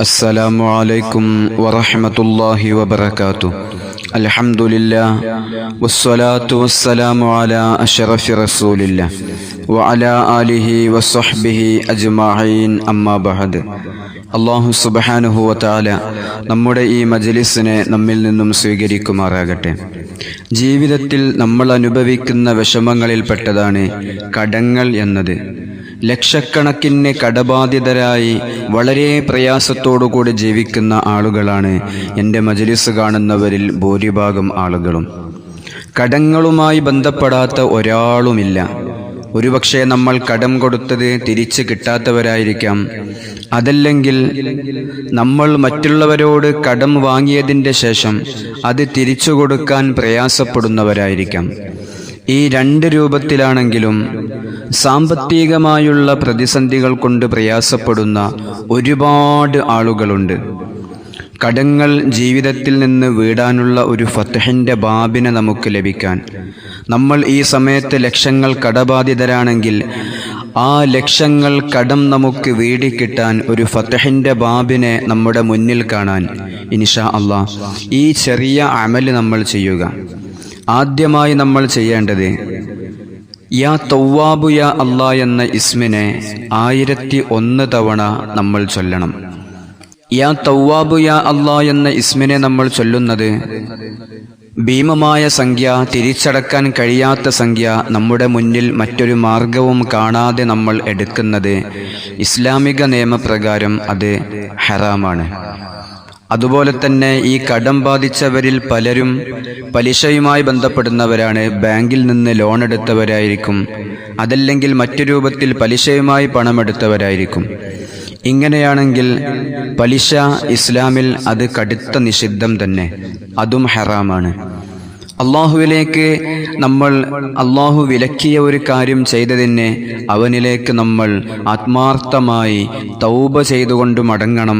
السلام عليكم ورحمة الله وبركاته الحمد لله والصلاة والسلام على أشرف رسول الله وعلى آله وصحبه أجمعين أما بعد അള്ളാഹു സുബഹാനുഹു വതാല നമ്മുടെ ഈ മജലിസിനെ നമ്മിൽ നിന്നും സ്വീകരിക്കുമാറാകട്ടെ ജീവിതത്തിൽ നമ്മൾ അനുഭവിക്കുന്ന വിഷമങ്ങളിൽപ്പെട്ടതാണ് കടങ്ങൾ എന്നത് ലക്ഷക്കണക്കിന് കടബാധിതരായി വളരെ പ്രയാസത്തോടുകൂടി ജീവിക്കുന്ന ആളുകളാണ് എന്റെ മജലിസ് കാണുന്നവരിൽ ഭൂരിഭാഗം ആളുകളും. കടങ്ങളുമായി ബന്ധപ്പെടാത്ത ഒരാളുമില്ല. ഒരുപക്ഷെ നമ്മൾ കടം കൊടുത്തത് തിരിച്ചു കിട്ടാത്തവരായിരിക്കാം. അതല്ലെങ്കിൽ നമ്മൾ മറ്റുള്ളവരോട് കടം വാങ്ങിയതിന്റെ ശേഷം അത് തിരിച്ചു കൊടുക്കാൻ പ്രയാസപ്പെടുന്നവരായിരിക്കാം. ഈ രണ്ട് രൂപത്തിലാണെങ്കിലും സാമ്പത്തികമായുള്ള പ്രതിസന്ധികൾ കൊണ്ട് പ്രയാസപ്പെടുന്ന ഒരുപാട് ആളുകളുണ്ട്. കടങ്ങൾ ജീവിതത്തിൽ നിന്ന് വീടാനുള്ള ഒരു ഫത്തഹിന്റെ ബാബിനെ നമുക്ക് ലഭിക്കാൻ. നമ്മൾ ഈ സമയത്ത് ലക്ഷങ്ങൾ കടബാധിതരാണെങ്കിൽ ആ ലക്ഷങ്ങൾ കടം നമുക്ക് വീടിക്കിട്ടാൻ ഒരു ഫത്തഹിന്റെ ബാബിനെ നമ്മുടെ മുന്നിൽ കാണാൻ ഇൻഷാ അള്ളാ ഈ ചെറിയ അമൽ നമ്മൾ ചെയ്യുക. ആദ്യമായി നമ്മൾ ചെയ്യേണ്ടത് യാ തൗവാബു യാ അല്ലാ എന്ന ഇസ്മിനെ ആയിരത്തി ഒന്ന് തവണ നമ്മൾ ചൊല്ലണം. യാ തൗവാബു യാ അല്ലാ എന്ന ഇസ്മിനെ നമ്മൾ ചൊല്ലുന്നത് ഭീമമായ സംഖ്യ തിരിച്ചടക്കാൻ കഴിയാത്ത സംഖ്യ നമ്മുടെ മുന്നിൽ മറ്റൊരു മാർഗവും കാണാതെ നമ്മൾ എടുക്കുന്നത് ഇസ്ലാമിക നിയമപ്രകാരം അത് ഹറാമാണ്. അതുപോലെ തന്നെ ഈ കടം ബാധിച്ചവരിൽ പലരും പലിശയുമായി ബന്ധപ്പെടുന്നവരാണ്. ബാങ്കിൽ നിന്ന് ലോൺ എടുത്തവരായിരിക്കും. അതല്ലെങ്കിൽ മറ്റു രൂപത്തിൽ പലിശയുമായി പണമെടുത്തവരായിരിക്കും ഇങ്ങനെയാണെങ്കിൽ പലിശ ഇസ്ലാമിൽ അത് കടുത്ത നിഷിദ്ധം തന്നെ. അതും ഹറാമാണ്. അള്ളാഹുവിലേക്ക് നമ്മൾ അള്ളാഹു വിലക്കിയ ഒരു കാര്യം ചെയ്തതിന് അവനിലേക്ക് നമ്മൾ ആത്മാർത്ഥമായി തൗബ ചെയ്തുകൊണ്ട് മടങ്ങണം.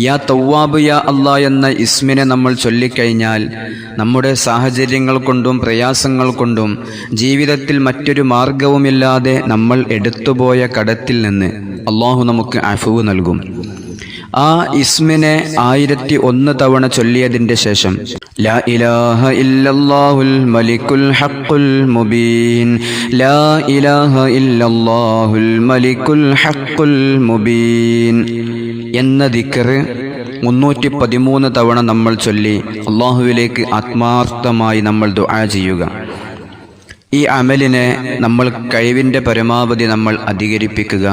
യാ തൗവാബ് യാ അള്ളാ എന്ന ഇസ്മിനെ നമ്മൾ ചൊല്ലിക്കഴിഞ്ഞാൽ നമ്മുടെ സാഹചര്യങ്ങൾ കൊണ്ടും പ്രയാസങ്ങൾ കൊണ്ടും ജീവിതത്തിൽ മറ്റൊരു മാർഗവുമില്ലാതെ നമ്മൾ എടുത്തുപോയ കടത്തിൽ നിന്ന് അള്ളാഹു നമുക്ക് അഫുവ് നൽകും. ആ ഇസ്മിനെ ആയിരത്തി ഒന്ന് തവണ ചൊല്ലിയതിന്റെ ശേഷം ലാ ഇലാഹ ഇല്ലല്ലാഹുൽ മലിക്കുൽ ഹഖുൽ മുബീൻ ലാ ഇലാഹ ഇല്ലല്ലാഹുൽ മലിക്കുൽ ഹഖുൽ മുബീൻ എന്ന ദിക്കറ് മുന്നൂറ്റി പതിമൂന്ന് തവണ നമ്മൾ ചൊല്ലി അള്ളാഹുവിലേക്ക് ആത്മാർത്ഥമായി നമ്മൾ ദുആ ചെയ്യുക. ഈ അമലിനെ നമ്മൾ കഴിവിന്റെ പരമാവധി നമ്മൾ അധികരിപ്പിക്കുക.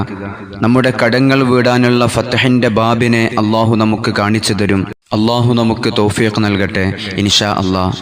നമ്മുടെ കടങ്ങൾ വീടാനുള്ള ഫത്തഹിന്റെ ബാബിനെ അള്ളാഹു നമുക്ക് കാണിച്ചു തരും. അള്ളാഹു നമുക്ക് തോഫിയൊക്കെ നൽകട്ടെ. ഇൻഷാ അള്ളാഹ്